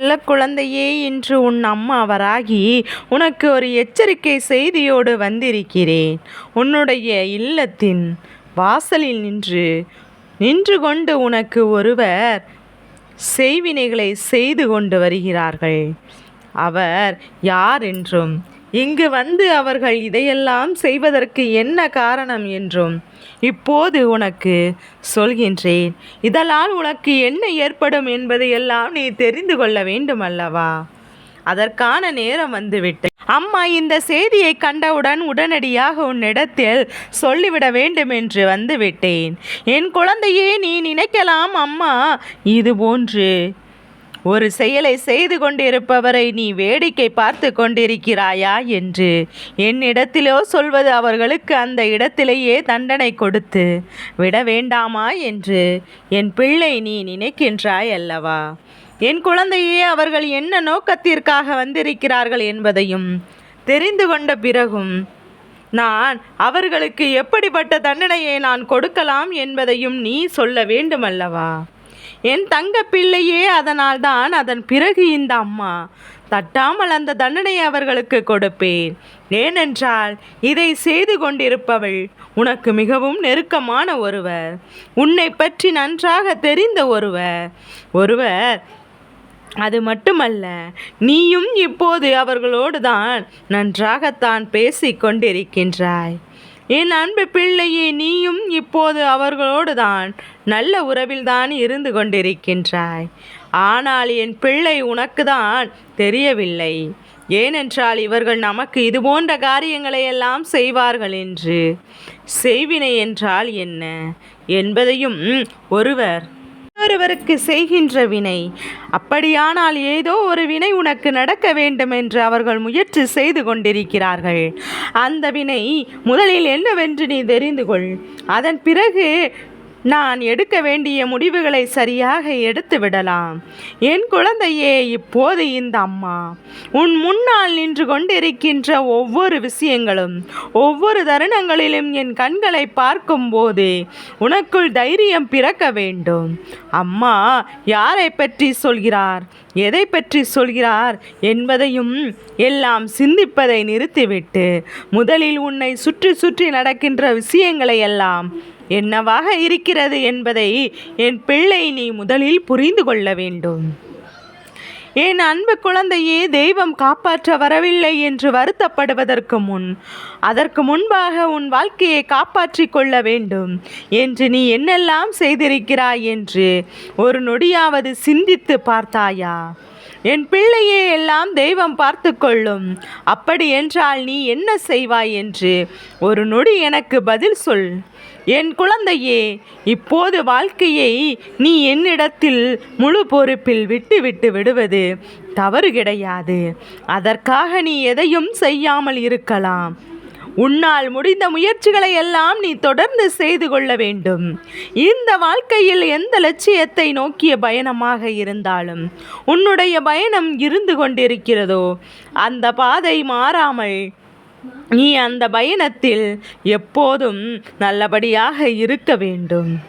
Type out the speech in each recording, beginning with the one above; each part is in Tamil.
நல்ல குழந்தையே இன்று உன் அம்மா அவராகி உனக்கு ஒரு எச்சரிக்கை செய்தியோடு வந்திருக்கிறேன். உன்னுடைய இல்லத்தின் வாசலில் நின்று நின்று கொண்டு உனக்கு ஒருவர் செய்வினைகளை செய்து கொண்டு வருகிறார்கள். அவர் யார் என்றும் இங்கு வந்து அவர்கள் இதையெல்லாம் செய்வதற்கு என்ன காரணம் என்றும் இப்போது உனக்கு சொல்கின்றேன். இதனால் உனக்கு என்ன ஏற்படும் என்பதையெல்லாம் நீ தெரிந்து கொள்ள வேண்டும் அல்லவா அதற்கான நேரம் வந்துவிட்டு அம்மா இந்த செய்தியை கண்டவுடன் உடனடியாக உன்னிடத்தில் சொல்லிவிட வேண்டும் என்று வந்துவிட்டேன். என் குழந்தையே நீ நினைக்கலாம் அம்மா. இது போன்று ஒரு செயலை செய்து கொண்டிருப்பவரை நீ வேடிக்கை பார்த்து கொண்டிருக்கிறாயா என்று என்னிடத்திலோ சொல்வது அவர்களுக்கு அந்த இடத்திலேயே தண்டனை கொடுத்து விட வேண்டாமா என்று என் பிள்ளை நீ நினைக்கின்றாய் அல்லவா? என் குழந்தையே அவர்கள் என்ன நோக்கத்திற்காக வந்திருக்கிறார்கள் என்பதையும் தெரிந்து கொண்ட பிறகும் நான் அவர்களுக்கு எப்படிப்பட்ட தண்டனையை நான் கொடுக்கலாம் என்பதையும் நீ சொல்ல வேண்டுமல்லவா? என் தங்க பிள்ளையே அதனால்தான் அதன் பிறகு இந்த அம்மா தட்டாமல் அந்த தண்டனையை அவர்களுக்கு கொடுப்பேன். ஏனென்றால் இதை செய்து கொண்டிருப்பவள் உனக்கு மிகவும் நெருக்கமான ஒருவர். உன்னை பற்றி நன்றாக தெரிந்த ஒருவர். ஒருவர் அது மட்டுமல்ல நீயும் இப்போது அவர்களோடு தான் நன்றாகத்தான் பேசிக் கொண்டிருக்கின்றாய் என் அன்பு பிள்ளையே நீயும் இப்போது அவர்களோடு தான் நல்ல உறவில்தான் இருந்து கொண்டிருக்கின்றாய். ஆனால் என் பிள்ளை உனக்கு தான் தெரியவில்லை. ஏனென்றால் இவர்கள் நமக்கு இது போன்ற காரியங்களை எல்லாம் செய்வார்கள் என்று. செய்வினை என்றால் என்ன? என்பதையும் ஒருவர் ஒருவருக்கு செய்கின்ற வினை. அப்படியானால் ஏதோ ஒரு வினை உனக்கு நடக்க வேண்டும் என்று அவர்கள் முயற்சி செய்து கொண்டிருக்கிறார்கள். அந்த வினை முதலில் என்னவென்று நீ தெரிந்து கொள். அதன் பிறகு நான் எடுக்க வேண்டிய முடிவுகளை சரியாக எடுத்து விடலாம். என் குழந்தையே இப்போது இந்த அம்மா உன் முன்னால் நின்று கொண்டிருக்கின்ற ஒவ்வொரு விஷயங்களும் ஒவ்வொரு தருணங்களிலும் என் கண்களை பார்க்கும்போது உனக்குள் தைரியம் பிறக்க வேண்டும். அம்மா யாரை பற்றி சொல்கிறார்? எதை பற்றி சொல்கிறார் என்பதையும் எல்லாம் சிந்திப்பதை நிறுத்திவிட்டு முதலில் உன்னை சுற்றி சுற்றி நடக்கின்ற விஷயங்களை எல்லாம் என்னவாக இருக்கிறது என்பதை என் பிள்ளை நீ முதலில் புரிந்து கொள்ள வேண்டும். என் அன்பு குழந்தையே தெய்வம் காப்பாற்ற வரவில்லை என்று வருத்தப்படுவதற்கு முன் அதற்கு முன்பாக உன் வாழ்க்கையை காப்பாற்றி கொள்ள வேண்டும் என்று நீ என்னெல்லாம் செய்திருக்கிறாய் என்று ஒரு நொடியாவது சிந்தித்து பார்த்தாயா? என் பிள்ளையே எல்லாம் தெய்வம் பார்த்து கொள்ளும். அப்படி என்றால் நீ என்ன செய்வாய் என்று ஒரு நொடி எனக்கு பதில் சொல். என் குழந்தையே இப்போது வாழ்க்கையை நீ என்னிடத்தில் முழு பொறுப்பில் விட்டுவிட்டு விடுவது தவறு கிடையாது. அதற்காக நீ எதையும் செய்யாமல் இருக்கலாம். உன்னால் முடிந்த முயற்சிகளை எல்லாம் நீ தொடர்ந்து செய்து கொள்ள வேண்டும். இந்த வாழ்க்கையில் எந்த லட்சியத்தை நோக்கிய பயணமாக இருந்தாலும் உன்னுடைய பயணம் இருந்து கொண்டிருக்கிறதோ அந்த பாதை மாறாமல் நீ அந்த பயணத்தில் எப்போதும் நல்லபடியாக இருக்க வேண்டும்.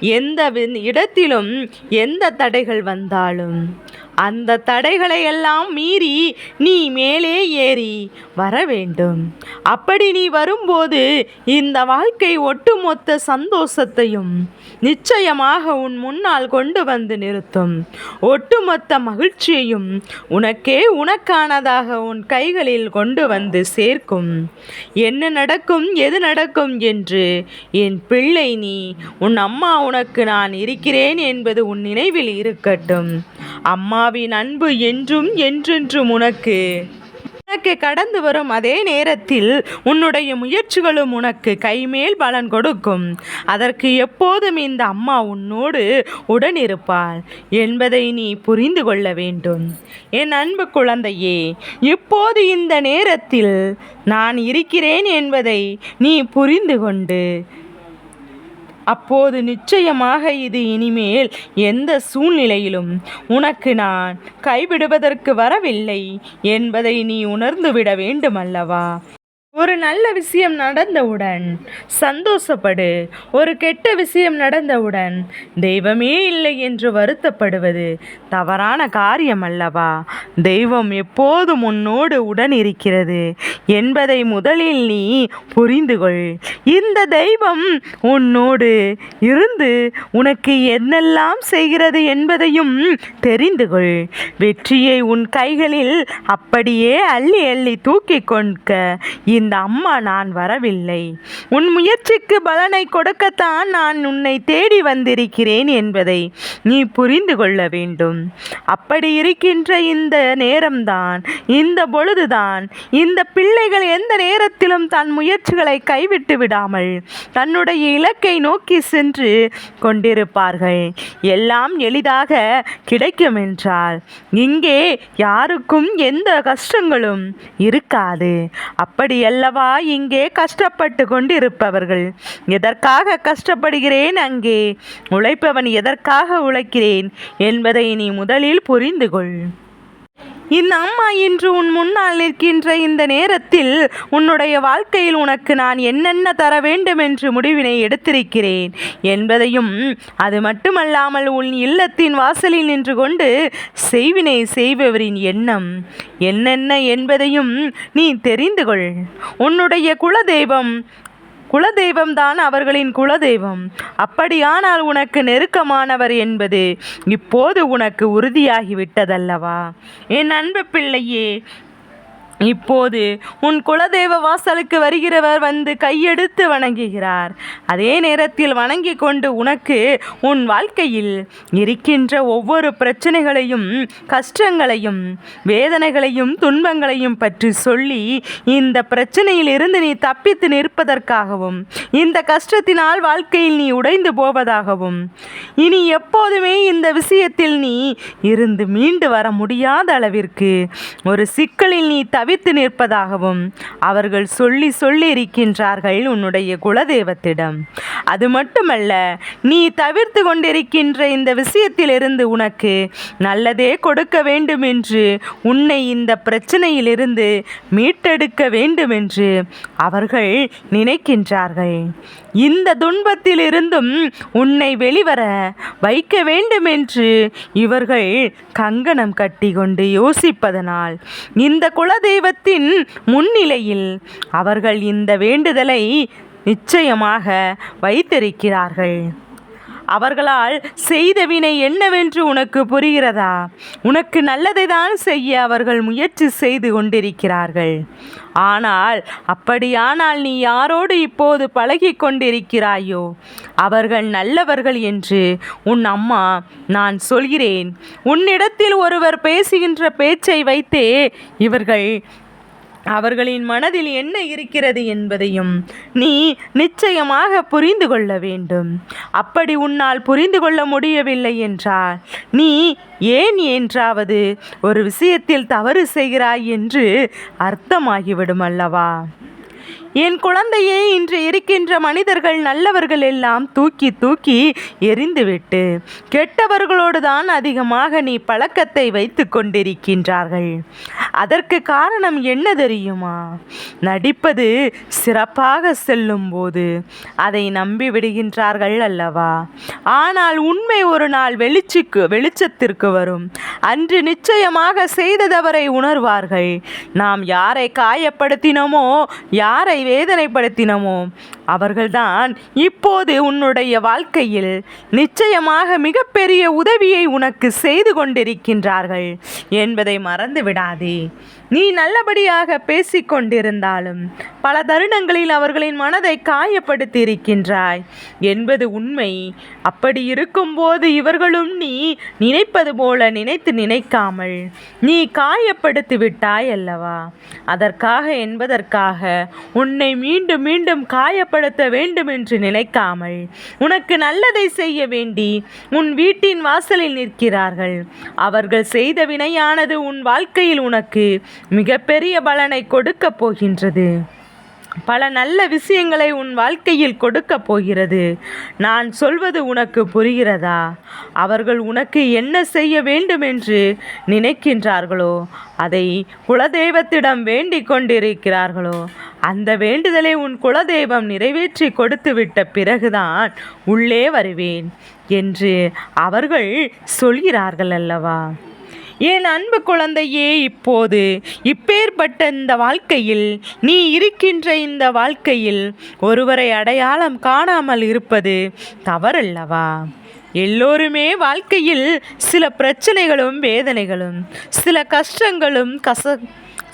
எந்த இடத்திலும் எந்த தடைகள் வந்தாலும் அந்த தடைகளை எல்லாம் மீறி நீ மேலே ஏறி வர வேண்டும். அப்படி நீ வரும்போது இந்த வாழ்க்கை ஒட்டுமொத்த சந்தோஷத்தையும் நிச்சயமாக உன் முன்னால் கொண்டு வந்து நிறுத்தும். ஒட்டுமொத்த மகிழ்ச்சியையும் உனக்கே உனக்கானதாக உன் கைகளில் கொண்டு வந்து சேர்க்கும். என்ன நடக்கும் எது நடக்கும் என்று என் பிள்ளை நீ உன் அம்மா உனக்கு நான் இருக்கிறேன் என்பது உன் நினைவில் இருக்கட்டும். அம்மா அம்மாவின் அன்பு என்றும் என்றென்றும் உனக்கு. உனக்கு கடந்து வரும் அதே நேரத்தில் உன்னுடைய முயற்சிகளும் உனக்கு கைமேல் பலன் கொடுக்கும். அதற்கு எப்போதும் இந்த அம்மா உன்னோடு உடனிருப்பாள் என்பதை நீ புரிந்து கொள்ள வேண்டும். என் அன்பு குழந்தையே இப்போது இந்த நேரத்தில் நான் இருக்கிறேன் என்பதை நீ புரிந்து கொண்டு அப்போது நிச்சயமாக இது இனிமேல் எந்த சூழ்நிலையிலும். உனக்கு நான் கைவிடுவதற்கு வரவில்லை என்பதை நீ உணர்ந்துவிட வேண்டுமல்லவா? ஒரு நல்ல விஷயம் நடந்தவுடன் சந்தோஷப்படு. ஒரு கெட்ட விஷயம் நடந்தவுடன் தெய்வமே இல்லை என்று வருத்தப்படுவது தவறான காரியம் அல்லவா? தெய்வம் எப்போதும் உன்னோடு உடன் இருக்கிறது என்பதை முதலில் நீ புரிந்து கொள் இந்த தெய்வம் உன்னோடு இருந்து உனக்கு என்னெல்லாம் செய்கிறது என்பதையும் தெரிந்து கொள் வெற்றியை உன் கைகளில் அப்படியே அள்ளி அள்ளி தூக்கி கொண்ட இந்த அம்மா நான் வரவில்லை. உன் முயற்சிக்கு பலனை கொடுக்கத்தான் நான் உன்னை தேடி வந்திருக்கிறேன் என்பதை நீ புரிந்து கொள்ள வேண்டும். அப்படி இருக்கின்ற இந்த நேரம்தான் இந்த பொழுதுதான் இந்த பிள்ளைகள் எந்த நேரத்திலும் தன் முயற்சிகளை கைவிட்டு விடாமல் தன்னுடைய இலக்கை நோக்கி சென்று கொண்டிருப்பார்கள். எல்லாம் எளிதாக கிடைக்கும் என்றால் இங்கே யாருக்கும் எந்த கஷ்டங்களும் இருக்காது. அல்லவா இங்கே கஷ்டப்பட்டு கொண்டிருப்பவர்கள்? எதற்காக கஷ்டப்படுகிறேன் அங்கே? உழைப்பவன் எதற்காக உழைக்கிறேன்? என்பதை நீ முதலில் புரிந்து கொள் இந்த அம்மா இன்று உன் முன்னால் நிற்கின்ற இந்த நேரத்தில் உன்னுடைய வாழ்க்கையில் உனக்கு நான் என்னென்ன தர வேண்டும் என்று முடிவினை எடுத்திருக்கிறேன் என்பதையும் அது மட்டுமல்லாமல் உன் இல்லத்தின் வாசலில் நின்று கொண்டு செய்வினை செய்பவரின் எண்ணம் என்னென்ன என்பதையும் நீ தெரிந்து கொள். உன்னுடைய குலதெய்வம் குலதெய்வம்தான் அவர்களின் குலதெய்வம். அப்படியானால் உனக்கு நெருக்கமானவர் என்பது இப்போது உனக்கு உறுதியாகிவிட்டதல்லவா? என் அன்பு பிள்ளையே இப்போது உன் குலதெய்வ வாசலுக்கு வருகிறவர் வந்து கையெடுத்து வணங்குகிறார். அதே நேரத்தில் வணங்கி கொண்டு உனக்கு உன் வாழ்க்கையில் இருக்கின்ற ஒவ்வொரு பிரச்சனைகளையும் கஷ்டங்களையும் வேதனைகளையும் துன்பங்களையும் பற்றி சொல்லி இந்த பிரச்சனையில் இருந்து நீ தப்பித்து நிற்பதற்காகவும் இந்த கஷ்டத்தினால் வாழ்க்கையில் நீ உடைந்து போவதாகவும் இனி எப்போதுமே இந்த விஷயத்தில் நீ இருந்து மீண்டு வர முடியாத அளவிற்கு ஒரு சிக்கலில் நீ தவித்து நிற்பதாகவும் அவர்கள் சொல்லி சொல்லி இருக்கின்றார்கள் உன்னுடைய குலதெய்வத்திடம். அது மட்டுமல்ல நீ தவிர்த்து கொண்டிருக்கின்ற இந்த விஷயத்திலிருந்து உனக்கு நல்லதே கொடுக்க வேண்டும் என்று உன்னை இந்த பிரச்சனையிலிருந்து மீட்டெடுக்க வேண்டும் என்று அவர்கள் நினைக்கின்றார்கள். இந்த துன்பத்திலிருந்தும் உன்னை வெளிவர வைக்க வேண்டும் என்று இவர்கள் கங்கணம் கட்டி கொண்டு யோசிப்பதனால் இந்த குலதெய்வ தெய்வத்தின் முன்னிலையில் அவர்கள் இந்த வேண்டுதலை நிச்சயமாக வைத்திருக்கிறார்கள். அவர்களால் செய்த வினை என்னவென்று உனக்கு புரிகிறதா? உனக்கு நல்லதை தான் செய்ய அவர்கள் முயற்சி செய்து கொண்டிருக்கிறார்கள். ஆனால் அப்படியானால் நீ யாரோடு இப்போது பழகி கொண்டிருக்கிறாயோ? அவர்கள் நல்லவர்கள் என்று உன் அம்மா நான் சொல்கிறேன். உன்னிடத்தில் ஒருவர் பேசுகின்ற பேச்சை வைத்தே இவர்கள் அவர்களின் மனதில் என்ன இருக்கிறது என்பதையும் நீ நிச்சயமாக புரிந்து கொள்ள வேண்டும். அப்படி உன்னால் புரிந்து கொள்ள முடியவில்லை என்றால் நீ ஏன் என்றாவது ஒரு விஷயத்தில் தவறு செய்கிறாய் என்று அர்த்தமாகிவிடும் அல்லவா? என் குழந்தையை இன்று இருக்கின்ற மனிதர்கள் நல்லவர்கள் எல்லாம் தூக்கி தூக்கி எரிந்துவிட்டு கெட்டவர்களோடு தான் அதிகமாக நீ பழக்கத்தை வைத்து கொண்டிருக்கின்றார்கள். அதற்கு காரணம் என்ன தெரியுமா? நடிப்பது சிறப்பாக செல்லும் போது அதை நம்பி விடுகின்றார்கள் அல்லவா? ஆனால் உண்மை ஒரு நாள் வெளிச்சுக்கு வெளிச்சத்திற்கு வரும். அன்று நிச்சயமாக செய்ததவரை உணர்வார்கள். நாம் யாரை காயப்படுத்தினோமோ யார் யாரை வேதனைப்படுத்தினமோ அவர்கள்தான் இப்போது உன்னுடைய வாழ்க்கையில் நிச்சயமாக மிகப்பெரிய உதவியை உனக்கு செய்து கொண்டிருக்கின்றார்கள் என்பதை மறந்து விடாதே நீ நல்லபடியாக பேசிக்கொண்டிருந்தாலும் பல தருணங்களில் அவர்களின் மனதை காயப்படுத்தி இருக்கின்றாய் என்பது உண்மை. அப்படி இருக்கும்போது இவர்களும் நீ நினைப்பது போல நினைத்து நினைக்காமல் நீ காயப்படுத்தி விட்டாய் அல்லவா? அதற்காக என்பதற்காக உன்னை மீண்டும் மீண்டும் காய காயப்படுத்த வேண்டும் என்று நினைக்காமல் உனக்கு நல்லதை செய்ய வேண்டி உன் வீட்டின் வாசலில் நிற்கிறார்கள். அவர்கள் செய்த வினையானது உன் வாழ்க்கையில் உனக்கு மிகப்பெரிய பலனை கொடுக்கப் போகின்றது. பல நல்ல விஷயங்களை உன் வாழ்க்கையில் கொடுக்க போகிறது. நான் சொல்வது உனக்கு புரிகிறதா? அவர்கள் உனக்கு என்ன செய்ய வேண்டும் என்று நினைக்கின்றார்களோ அதை குலதெய்வத்திடம் வேண்டிக் கொண்டிருக்கிறார்களோ அந்த வேண்டுதலை உன் குலதெய்வம் நிறைவேற்றி கொடுத்து விட்ட பிறகுதான் உள்ளே வருவேன் என்று அவர்கள் சொல்கிறார்கள் அல்லவா? என் அன்பு குழந்தையே இப்போது இப்பேற்பட்ட இந்த வாழ்க்கையில் நீ இருக்கின்ற இந்த வாழ்க்கையில் ஒருவரை அடையாளம் காணாமல் இருப்பது தவறல்லவா? எல்லோருமே வாழ்க்கையில் சில பிரச்சனைகளும் வேதனைகளும் சில கஷ்டங்களும் கச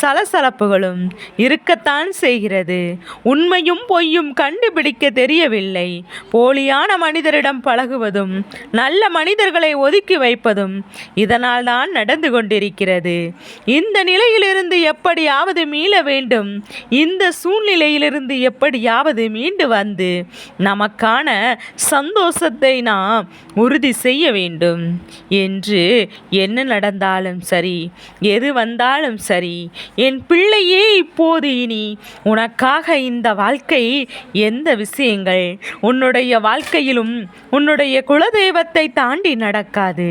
சலசலப்புகளும் இருக்கத்தான் செய்கிறது. உண்மையும் பொய்யும் கண்டுபிடிக்க தெரியவில்லை. போலியான மனிதரிடம் பழகுவதும் நல்ல மனிதர்களை ஒதுக்கி வைப்பதும் இதனால் தான் நடந்து கொண்டிருக்கிறது. இந்த நிலையிலிருந்து எப்படியாவது மீள வேண்டும். இந்த சூழ்நிலையிலிருந்து எப்படியாவது மீண்டு வந்து நமக்கான சந்தோஷத்தை நாம் உறுதி செய்ய வேண்டும். என்று என்ன நடந்தாலும் சரி எது வந்தாலும் சரி என் பிள்ளையே இப்போது இனி உனக்காக இந்த வாழ்க்கை எந்த விஷயங்கள்? உன்னுடைய வாழ்க்கையிலும் உன்னுடைய குலதெய்வத்தை தாண்டி நடக்காது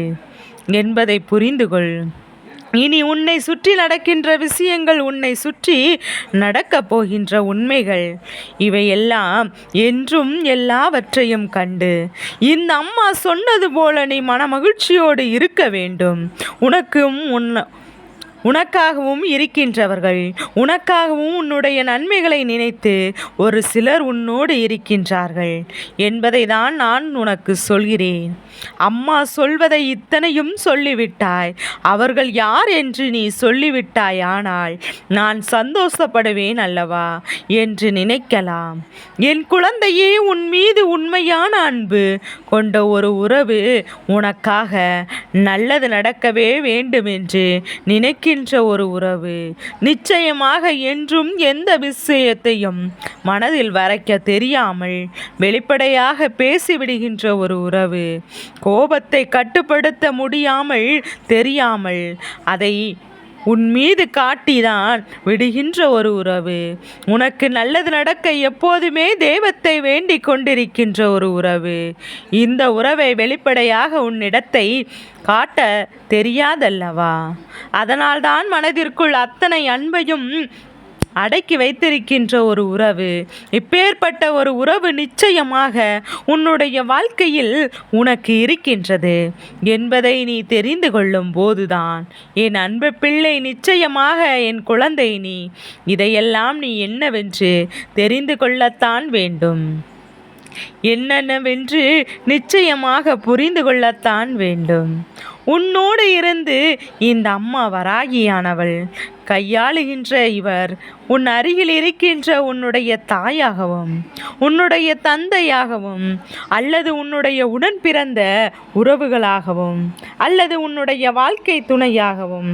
என்பதை புரிந்து கொள் இனி உன்னை சுற்றி நடக்கின்ற விஷயங்கள் உன்னை சுற்றி நடக்கப் போகின்ற உண்மைகள். இவையெல்லாம் என்றும் எல்லாவற்றையும் கண்டு இந்த அம்மா சொன்னது போல நீ மனமகிழ்ச்சியோடு இருக்க வேண்டும். உனக்கும் உன் உனக்காகவும் இருக்கின்றவர்கள். உனக்காகவும் உன்னுடைய நன்மைகளை நினைத்து ஒரு சிலர் உன்னோடு இருக்கின்றார்கள். என்பதை தான் நான் உனக்கு சொல்கிறேன். அம்மா சொல்வதை இத்தனையும் சொல்லிவிட்டாய். அவர்கள் யார் என்று நீ சொல்லிவிட்டாய் ஆனால் நான் சந்தோஷப்படுவேன் அல்லவா என்று நினைக்கலாம். என் குழந்தையே உன் மீது உண்மையான அன்பு கொண்ட ஒரு உறவு உனக்காக நல்லது நடக்கவே வேண்டும் என்று நினைக்க இருக்கின்ற ஒரு உறவு. நிச்சயமாக என்றும் எந்த விஷயத்தையும் மனதில் வரைக்க தெரியாமல் வெளிப்படையாக பேசிவிடுகின்ற ஒரு உறவு. கோபத்தை கட்டுப்படுத்த முடியாமல் தெரியாமல் அதை உன் மீது காட்டிதான் விடுகின்ற ஒரு உறவு. உனக்கு நல்லது நடக்க எப்போதுமே தெய்வத்தை வேண்டிக் கொண்டிருக்கின்ற ஒரு உறவு. இந்த உறவை வெளிப்படையாக உன்னிடத்தை காட்ட தெரியாதல்லவா? அதனால்தான் மனதிற்குள் அத்தனை அன்பையும் அடக்கி வைத்திருக்கின்ற ஒரு உறவு. இப்பேற்பட்ட ஒரு உறவு நிச்சயமாக உன்னுடைய வாழ்க்கையில் உனக்கு இருக்கின்றது. என்பதை நீ தெரிந்து கொள்ளும் போதுதான். என் அன்பு பிள்ளை நிச்சயமாக என் குழந்தை நீ. இதையெல்லாம் நீ என்னவென்று தெரிந்து கொள்ளத்தான் வேண்டும். என்னென்னவென்று நிச்சயமாக புரிந்து கொள்ளத்தான் வேண்டும். உன்னோடு இருந்து இந்த அம்மா வராகியானவள். கையாளுகின்ற இவர் உன் அருகில் இருக்கின்ற உன்னுடைய தாயாகவும் உன்னுடைய தந்தையாகவும் அல்லது உன்னுடைய உடன் பிறந்த உறவுகளாகவும் அல்லது உன்னுடைய வாழ்க்கை துணையாகவும்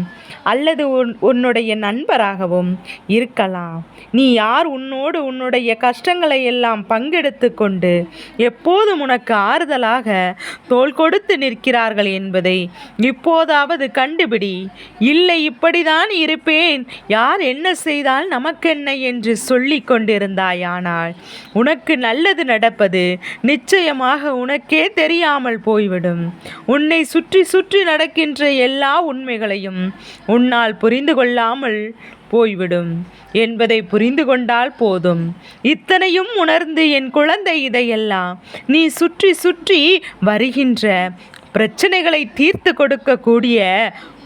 அல்லது உன் உன்னுடைய நண்பராகவும் இருக்கலாம். நீ யார் உன்னோடு உன்னுடைய கஷ்டங்களை எல்லாம் பங்கெடுத்து கொண்டு எப்போதும் உனக்கு ஆறுதலாக தோல் கொடுத்து நிற்கிறார்கள் என்பதை இப்போதாவது கண்டுபிடி. இல்லை இப்படிதான் இருப்பேன். யார் என்ன செய்தால் நமக்கென்ன என்று சொல்லி கொண்டிருந்தாயானால் உனக்கு நல்லது நடப்பது நிச்சயமாக உனக்கே தெரியாமல் போய்விடும். உன்னை சுற்றி சுற்றி நடக்கின்ற எல்லா உண்மைகளையும் உன்னால் புரிந்து கொள்ளாமல் போய்விடும் என்பதை புரிந்து கொண்டால் போதும். இத்தனையும் உணர்ந்து என் குழந்தை இதையெல்லாம் நீ சுற்றி சுற்றி வருகின்ற பிரச்சனைகளை தீர்த்து கொடுக்கக்கூடிய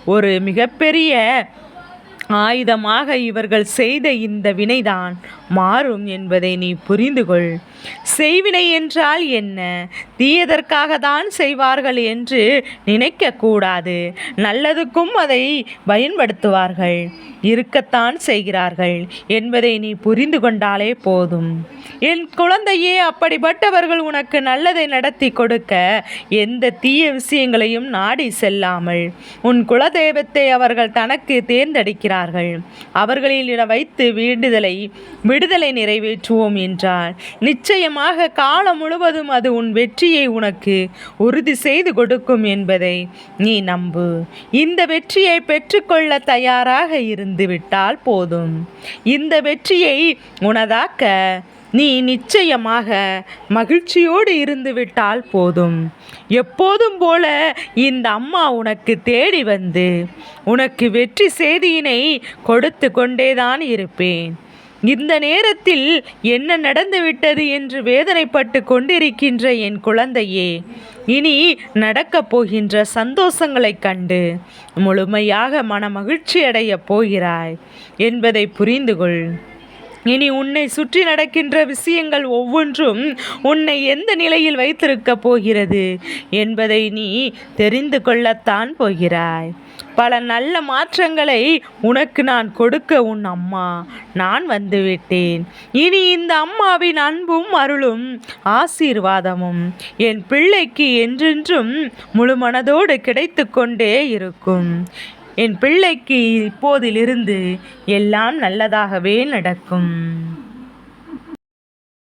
ஒரு மிகப்பெரிய ஆயுதமாக இவர்கள் செய்த இந்த வினைதான் மாறும் என்பதை நீ புரிந்து கொள் செய்வினை என்றால் என்ன? தீயதற்காக தான் செய்வார்கள் என்று நினைக்கக்கூடாது. நல்லதுக்கும் அதை பயன்படுத்துவார்கள். இருக்கத்தான் செய்கிறார்கள் என்பதை நீ புரிந்து கொண்டாலே போதும். என் குழந்தையே அப்படிப்பட்டவர்கள் உனக்கு நல்லதை நடத்தி கொடுக்க எந்த தீய விஷயங்களையும் நாடி செல்லாமல் உன் குலதெய்வத்தை அவர்கள் தனக்கு தேர்ந்தெடுக்கிறார்கள் அவர்களில் வைத்து விடுதலை விடுதலை நிறைவேற்றுவோம் என்றால் நிச்சயமாக காலம் முழுவதும் அது உன் வெற்றியை உனக்கு உறுதி செய்து கொடுக்கும் என்பதை நீ நம்பு. இந்த வெற்றியை பெற்றுக்கொள்ள தயாராக இருந்து விட்டால் போதும். இந்த வெற்றியை உனதாக்க நீ நிச்சயமாக மகிழ்ச்சியோடு இருந்து விட்டால் போதும். எப்போதும் போல இந்த அம்மா உனக்கு தேடி வந்து உனக்கு வெற்றி செய்தியினை கொடுத்து கொண்டேதான் இருப்பேன். இந்த நேரத்தில் என்ன நடந்துவிட்டது என்று வேதனைப்பட்டு கொண்டிருக்கின்ற என் குழந்தையே இனி நடக்கப் போகின்ற சந்தோஷங்களைக் கண்டு முழுமையாக மனமகிழ்ச்சி அடையப் போகிறாய் என்பதை புரிந்துகொள். இனி உன்னை சுற்றி நடக்கின்ற விஷயங்கள் ஒவ்வொன்றும் உன்னை எந்த நிலையில் வைத்திருக்கப் போகிறது என்பதை நீ தெரிந்து கொள்ளத்தான் போகிறாய். பல நல்ல மாற்றங்களை உனக்கு நான் கொடுக்க உன் அம்மா நான் வந்துவிட்டேன். இனி இந்த அம்மாவின் அன்பும் அருளும் ஆசீர்வாதமும் என் பிள்ளைக்கு என்றென்றும் முழு மனதோடு கிடைத்து கொண்டே இருக்கும். என் பிள்ளைக்கு இப்போதிலிருந்து எல்லாம் நல்லதாகவே நடக்கும்.